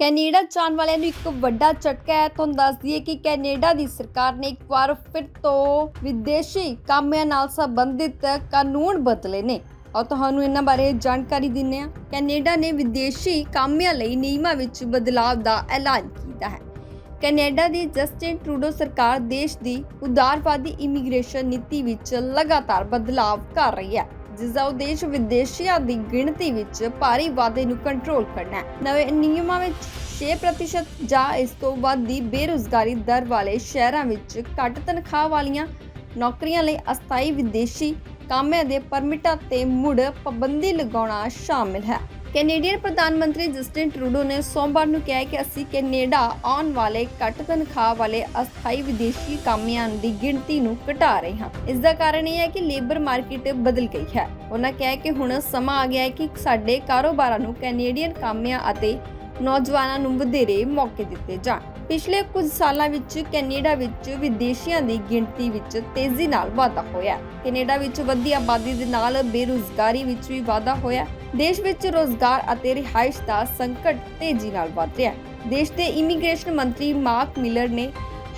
Canada ਜਾਣ ਵਾਲਿਆਂ ਨੂੰ ਇੱਕ ਵੱਡਾ ਝਟਕਾ ਹੈ। ਤੁਹਾਨੂੰ ਦੱਸ ਦਈਏ ਕਿ ਕੈਨੇਡਾ ਦੀ ਸਰਕਾਰ ਨੇ ਇੱਕ ਵਾਰ ਫਿਰ ਤੋਂ ਵਿਦੇਸ਼ੀ ਕਾਮਿਆਂ ਨਾਲ ਸੰਬੰਧਿਤ ਕਾਨੂੰਨ ਬਦਲੇ ਨੇ। ਔਰ ਤੁਹਾਨੂੰ ਇਹਨਾਂ ਬਾਰੇ ਜਾਣਕਾਰੀ ਦਿੰਨੇ ਆ ਕੈਨੇਡਾ ਨੇ ਵਿਦੇਸ਼ੀ ਕਾਮਿਆਂ ਲਈ ਨਿਯਮਾਂ ਵਿੱਚ ਬਦਲਾਅ ਦਾ ਐਲਾਨ ਕੀਤਾ ਹੈ। ਕੈਨੇਡਾ ਦੀ ਜਸਟਿਨ ਟਰੂਡੋ ਸਰਕਾਰ ਦੇਸ਼ ਦੀ ਉਦਾਰਵਾਦੀ ਇਮੀਗ੍ਰੇਸ਼ਨ ਨੀਤੀ ਵਿੱਚ ਲਗਾਤਾਰ ਬਦਲਾਅ ਕਰ ਰਹੀ ਹੈ। ਜਿਸ ਦਾ ਉਦੇਸ਼ ਵਿਦੇਸ਼ੀਆਂ ਦੀ ਗਿਣਤੀ ਵਿੱਚ ਭਾਰੀ ਵਾਧੇ ਨੂੰ ਕੰਟਰੋਲ ਕਰਨਾ ਹੈ। ਨਵੇਂ ਨਿਯਮਾਂ ਵਿੱਚ 6% ਜਾਂ ਇਸ ਤੋਂ ਵੱਧ ਦੀ ਬੇਰੁਜ਼ਗਾਰੀ ਦਰ ਵਾਲੇ ਸ਼ਹਿਰਾਂ ਵਿੱਚ ਘੱਟ ਤਨਖਾਹ ਵਾਲੀਆਂ ਨੌਕਰੀਆਂ ਲਈ ਅਸਥਾਈ ਵਿਦੇਸ਼ੀ ਕਾਮਿਆਂ ਦੇ ਪਰਮਿਟਾਂ ਤੇ ਮੁੜ ਪਾਬੰਦੀ ਲਗਾਉਣਾ ਸ਼ਾਮਿਲ ਹੈ। ਕੈਨੇਡੀਅਨ ਪ੍ਰਧਾਨ ਮੰਤਰੀ ਜਸਟਿਨ ਟਰੂਡੋ ਨੇ ਸੋਮਵਾਰ ਨੂੰ ਕਿਹਾ ਕਿ ਅਸੀਂ ਕੈਨੇਡਾ ਆਉਣ ਵਾਲੇ ਘੱਟ ਤਨਖਾਹ ਵਾਲੇ ਅਸਥਾਈ ਵਿਦੇਸ਼ੀ ਕਾਮਿਆਂ ਦੀ ਗਿਣਤੀ ਨੂੰ ਘਟਾ ਰਹੇ ਹਾਂ। ਇਸ ਦਾ ਕਾਰਨ ਇਹ ਹੈ ਕਿ ਲੇਬਰ ਮਾਰਕੀਟ ਬਦਲ ਗਈ ਹੈ। ਉਹਨਾਂ ਕਿਹਾ ਕਿ ਹੁਣ ਸਮਾਂ ਆ ਗਿਆ ਹੈ ਕਿ ਸਾਡੇ ਕਾਰੋਬਾਰਾਂ ਨੂੰ ਕੈਨੇਡੀਅਨ ਕਾਮਿਆਂ ਅਤੇ ਨੌਜਵਾਨਾਂ ਨੂੰ ਵਧੇਰੇ ਮੌਕੇ ਦਿੱਤੇ ਜਾਣ। ਪਿਛਲੇ ਕੁਝ ਸਾਲਾਂ ਵਿੱਚ ਕੈਨੇਡਾ ਵਿੱਚ ਵਿਦੇਸ਼ੀਆਂ ਦੀ ਗਿਣਤੀ ਵਿੱਚ ਤੇਜ਼ੀ ਨਾਲ ਵਾਧਾ ਹੋਇਆ ਕੈਨੇਡਾ ਵਿੱਚ ਵੱਧਦੀ ਆਬਾਦੀ ਦੇ ਨਾਲ ਬੇਰੁਜ਼ਗਾਰੀ ਵਿੱਚ ਵੀ ਵਾਧਾ ਹੋਇਆ ਦੇਸ਼ ਵਿੱਚ ਰੋਜ਼ਗਾਰ ਅਤੇ ਰਿਹਾਇਸ਼ ਦਾ ਸੰਕਟ ਤੇਜ਼ੀ ਨਾਲ ਵਧ ਰਿਹਾ ਦੇਸ਼ ਦੇ ਇਮੀਗ੍ਰੇਸ਼ਨ ਮੰਤਰੀ ਮਾਰਕ ਮਿਲਰ ਨੇ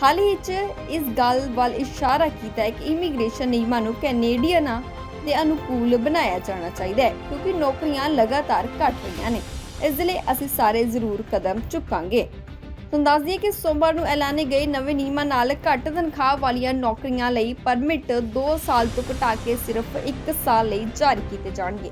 ਹਾਲ ਹੀ 'ਚ ਇਸ ਗੱਲ ਵੱਲ ਇਸ਼ਾਰਾ ਕੀਤਾ ਹੈ ਕਿ ਇਮੀਗ੍ਰੇਸ਼ਨ ਨਿਯਮਾਂ ਨੂੰ ਕੈਨੇਡੀਅਨਾਂ ਦੇ ਅਨੁਕੂਲ ਬਣਾਇਆ ਜਾਣਾ ਚਾਹੀਦਾ ਹੈ, ਕਿਉਂਕਿ ਨੌਕਰੀਆਂ ਲਗਾਤਾਰ ਘਟ ਰਹੀਆਂ ਨੇ। ਇਸ ਲਈ ਅਸੀਂ ਸਾਰੇ ਜ਼ਰੂਰ ਕਦਮ ਚੁੱਕਾਂਗੇ। ਤੁਹਾਨੂੰ ਦੱਸ ਦਈਏ ਕਿ ਸੋਮਵਾਰ ਨੂੰ ਐਲਾਨੇ ਗਏ ਨਵੇਂ ਨਿਯਮਾਂ ਨਾਲ ਘੱਟ ਤਨਖਾਹ ਵਾਲੀਆਂ ਨੌਕਰੀਆਂ ਲਈ ਪਰਮਿਟ 2 ਸਾਲ ਤੋਂ ਘਟਾ ਕੇ ਸਿਰਫ 1 ਸਾਲ ਲਈ ਜਾਰੀ ਕੀਤੇ ਜਾਣਗੇ।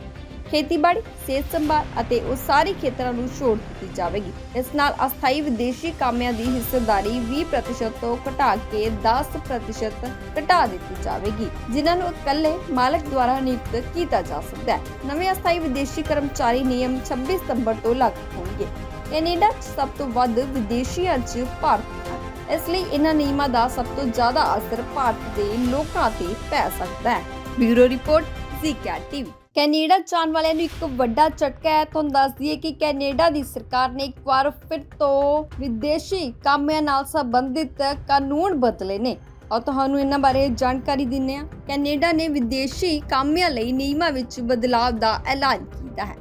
ਖੇਤੀਬਾੜੀ, ਸਿਹਤ ਸੰਭਾਲ ਅਤੇ ਉਹ ਸਾਰੇ ਖੇਤਰਾਂ ਨੂੰ ਛੋਟ ਦਿੱਤੀ ਜਾਵੇਗੀ। ਇਸ ਨਾਲ ਅਸਥਾਈ ਵਿਦੇਸ਼ੀ ਕਾਮਿਆਂ ਦੀ ਹਿੱਸੇਦਾਰੀ 20% ਤੋਂ ਘਟਾ ਕੇ 10% ਘਟਾ ਦਿੱਤੀ ਜਾਵੇਗੀ, ਜਿਨ੍ਹਾਂ ਨੂੰ ਇਕੱਲੇ ਮਾਲਕ ਦੁਆਰਾ ਨਿਯੁਕਤ ਕੀਤਾ ਜਾ ਸਕਦਾ ਹੈ। ਨਵੇਂ ਅਸਥਾਈ ਵਿਦੇਸ਼ੀ ਕਰਮਚਾਰੀ ਨਿਯਮ 26 ਸਤੰਬਰ ਤੋਂ ਲਾਗੂ ਹੋਣਗੇ। ਕੈਨੇਡਾ 'ਚ ਸਭ ਤੋਂ ਵੱਧ ਵਿਦੇਸ਼ੀਆਂ 'ਚ ਭਾਰਤੀ ਹਨ ਇਸ ਲਈ ਇਹਨਾਂ ਨਿਯਮਾਂ ਦਾ ਸਭ ਤੋਂ ਜ਼ਿਆਦਾ ਅਸਰ ਭਾਰਤ ਦੇ ਲੋਕਾਂ ਤੇ ਪੈ ਸਕਦਾ ਹੈ। ਬਿਊਰੋ ਰਿਪੋਰਟ ਜ਼ੀਕੈਟ ਟੀਵੀ। ਕੈਨੇਡਾ ਜਾਣ ਵਾਲਿਆਂ ਨੂੰ ਇੱਕ ਵੱਡਾ ਝਟਕਾ ਹੈ। ਤੁਹਾਨੂੰ ਦੱਸ ਦਈਏ ਕਿ ਕੈਨੇਡਾ ਦੀ ਸਰਕਾਰ ਨੇ ਇੱਕ ਵਾਰ ਫਿਰ ਤੋਂ ਵਿਦੇਸ਼ੀ ਕਾਮਿਆਂ ਨਾਲ ਸੰਬੰਧਿਤ ਕਾਨੂੰਨ ਬਦਲੇ ਨੇ। ਔਰ ਤੁਹਾਨੂੰ ਇਹਨਾਂ ਬਾਰੇ ਜਾਣਕਾਰੀ ਦਿੰਨੇ ਆ ਕੈਨੇਡਾ ਨੇ ਵਿਦੇਸ਼ੀ ਕਾਮਿਆਂ ਲਈ ਨਿਯਮਾਂ ਵਿੱਚ ਬਦਲਾਅ ਦਾ ਐਲਾਨ ਕੀਤਾ ਹੈ।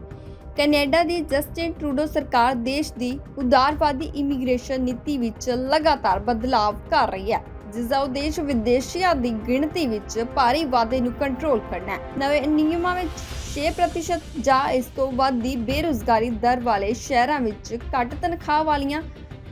ਕੈਨੇਡਾ ਦੀ ਜਸਟਿਨ ਟਰੂਡੋ ਸਰਕਾਰ ਦੇਸ਼ ਦੀ ਉਦਾਰਵਾਦੀ ਇਮੀਗ੍ਰੇਸ਼ਨ ਨੀਤੀ ਵਿੱਚ ਲਗਾਤਾਰ ਬਦਲਾਅ ਕਰ ਰਹੀ ਹੈ, ਜਿਸ ਦਾ ਉਦੇਸ਼ ਵਿਦੇਸ਼ੀਆਂ ਦੀ ਗਿਣਤੀ ਵਿੱਚ ਭਾਰੀ ਵਾਧੇ ਨੂੰ ਕੰਟਰੋਲ ਕਰਨਾ ਹੈ। ਨਵੇਂ ਨਿਯਮਾਂ ਵਿੱਚ 6% ਜਾਂ ਇਸ ਤੋਂ ਵੱਧ ਦੀ ਬੇਰੁਜ਼ਗਾਰੀ ਦਰ ਵਾਲੇ ਸ਼ਹਿਰਾਂ ਵਿੱਚ ਘੱਟ ਤਨਖਾਹ ਵਾਲੀਆਂ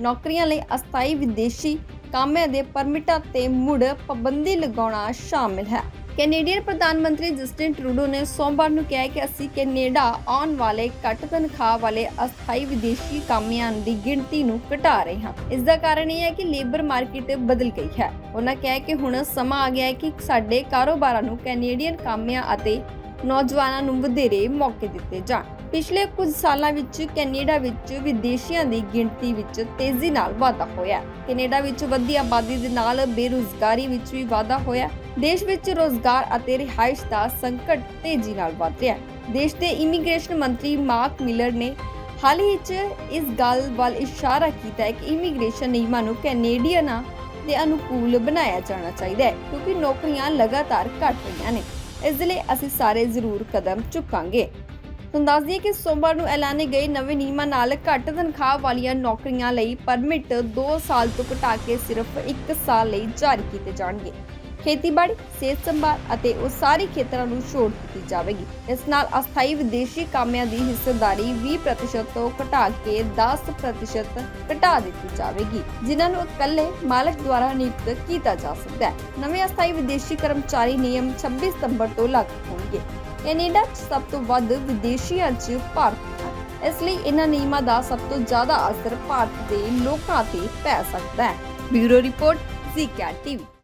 ਨੌਕਰੀਆਂ ਲਈ ਅਸਥਾਈ ਵਿਦੇਸ਼ੀ ਕਾਮਿਆਂ ਦੇ ਪਰਮਿਟਾਂ ਤੇ ਮੁੜ ਪਾਬੰਦੀ ਲਗਾਉਣਾ ਸ਼ਾਮਿਲ ਹੈ। ਕੈਨੇਡੀਅਨ ਪ੍ਰਧਾਨ ਮੰਤਰੀ ਜਸਟਿਨ ਟਰੂਡੋ ਨੇ ਸੋਮਵਾਰ ਨੂੰ ਕਿਹਾ ਕਿ ਅਸੀਂ ਕੈਨੇਡਾ ਆਉਣ ਵਾਲੇ ਘੱਟ ਤਨਖਾਹ ਵਾਲੇ ਅਸਥਾਈ ਵਿਦੇਸ਼ੀ ਕਾਮਿਆਂ ਦੀ ਗਿਣਤੀ ਨੂੰ ਘਟਾ ਰਹੇ ਹਾਂ। ਇਸ ਦਾ ਕਾਰਨ ਇਹ ਹੈ ਕਿ ਲੇਬਰ ਮਾਰਕੀਟ ਬਦਲ ਗਈ ਹੈ। ਉਹਨਾਂ ਕਿਹਾ ਕਿ ਹੁਣ ਸਮਾਂ ਆ ਗਿਆ ਹੈ ਕਿ ਸਾਡੇ ਕਾਰੋਬਾਰਾਂ ਨੂੰ ਕੈਨੇਡੀਅਨ ਕਾਮਿਆਂ ਅਤੇ ਨੌਜਵਾਨਾਂ ਨੂੰ ਵਧੇਰੇ ਮੌਕੇ ਦਿੱਤੇ ਜਾਣ। ਪਿਛਲੇ ਕੁਝ ਸਾਲਾਂ ਵਿੱਚ ਕੈਨੇਡਾ ਵਿੱਚ ਵਿਦੇਸ਼ੀਆਂ ਦੀ ਗਿਣਤੀ ਵਿੱਚ ਤੇਜ਼ੀ ਨਾਲ ਵਾਧਾ ਹੋਇਆ ਕੈਨੇਡਾ ਵਿੱਚ ਵੱਧਦੀ ਆਬਾਦੀ ਦੇ ਨਾਲ ਬੇਰੁਜ਼ਗਾਰੀ ਵਿੱਚ ਵੀ ਵਾਧਾ ਹੋਇਆ ਦੇਸ਼ ਵਿੱਚ ਰੋਜ਼ਗਾਰ ਅਤੇ ਰਿਹਾਇਸ਼ ਦਾ ਸੰਕਟ ਤੇਜ਼ੀ ਨਾਲ ਵਧ ਰਿਹਾ ਦੇਸ਼ ਦੇ ਇਮੀਗ੍ਰੇਸ਼ਨ ਮੰਤਰੀ ਮਾਰਕ ਮਿਲਰ ਨੇ ਹਾਲ ਹੀ 'ਚ ਇਸ ਗੱਲ ਵੱਲ ਇਸ਼ਾਰਾ ਕੀਤਾ ਹੈ ਕਿ ਇਮੀਗ੍ਰੇਸ਼ਨ ਨਿਯਮਾਂ ਨੂੰ ਕੈਨੇਡੀਅਨਾਂ ਦੇ ਅਨੁਕੂਲ ਬਣਾਇਆ ਜਾਣਾ ਚਾਹੀਦਾ ਹੈ, ਕਿਉਂਕਿ ਨੌਕਰੀਆਂ ਲਗਾਤਾਰ ਘਟ ਰਹੀਆਂ ਨੇ। ਇਸ ਲਈ ਅਸੀਂ ਸਾਰੇ ਜ਼ਰੂਰ ਕਦਮ ਚੁੱਕਾਂਗੇ। ਤੁਹਾਨੂੰ ਦੱਸ ਦਈਏ ਕਿ ਸੋਮਵਾਰ ਨੂੰ ਐਲਾਨੇ ਗਏ ਨਵੇਂ ਨਿਯਮਾਂ ਨਾਲ ਘੱਟ ਤਨਖਾਹ ਵਾਲੀਆਂ ਨੌਕਰੀਆਂ ਲਈ ਪਰਮਿਟ 2 ਸਾਲ ਤੋਂ ਘਟਾ ਕੇ ਸਿਰਫ 1 ਸਾਲ ਲਈ ਜਾਰੀ ਕੀਤੇ ਜਾਣਗੇ। ਖੇਤੀਬਾੜੀ, ਸਿਹਤ ਸੰਭਾਲ ਅਤੇ ਉਹ ਸਾਰੇ ਖੇਤਰਾਂ ਨੂੰ ਛੋਟ ਦਿੱਤੀ ਜਾਵੇਗੀ। ਇਸ ਨਾਲ ਅਸਥਾਈ ਵਿਦੇਸ਼ੀ ਕਾਮਿਆਂ ਦੀ ਹਿੱਸੇਦਾਰੀ 20% ਤੋਂ ਘਟਾ ਕੇ 10% ਘਟਾ ਦਿੱਤੀ ਜਾਵੇਗੀ, ਜਿਨ੍ਹਾਂ ਨੂੰ ਇਕੱਲੇ ਮਾਲਕ ਦੁਆਰਾ ਨਿਯੁਕਤ ਕੀਤਾ ਜਾ ਸਕਦਾ ਹੈ। ਨਵੇਂ ਅਸਥਾਈ ਵਿਦੇਸ਼ੀ ਕਰਮਚਾਰੀ ਨਿਯਮ 26 ਸਤੰਬਰ ਤੋਂ ਲਾਗੂ ਹੋਣਗੇ। ਕੈਨੇਡਾ 'ਚ ਸਭ ਤੋਂ ਵੱਧ ਵਿਦੇਸ਼ੀ 'ਚ ਭਾਰਤੀ ਇਸ ਲਈ ਇਹਨਾਂ ਨਿਯਮਾਂ ਦਾ ਸਭ ਤੋਂ ਜ਼ਿਆਦਾ ਅਸਰ ਭਾਰਤ ਦੇ ਲੋਕਾਂ ਤੇ ਪੈ ਸਕਦਾ ਹੈ। ਬਿਊਰੋ ਰਿਪੋਰਟ ਜ਼ੀਕੈਟ ਟੀਵੀ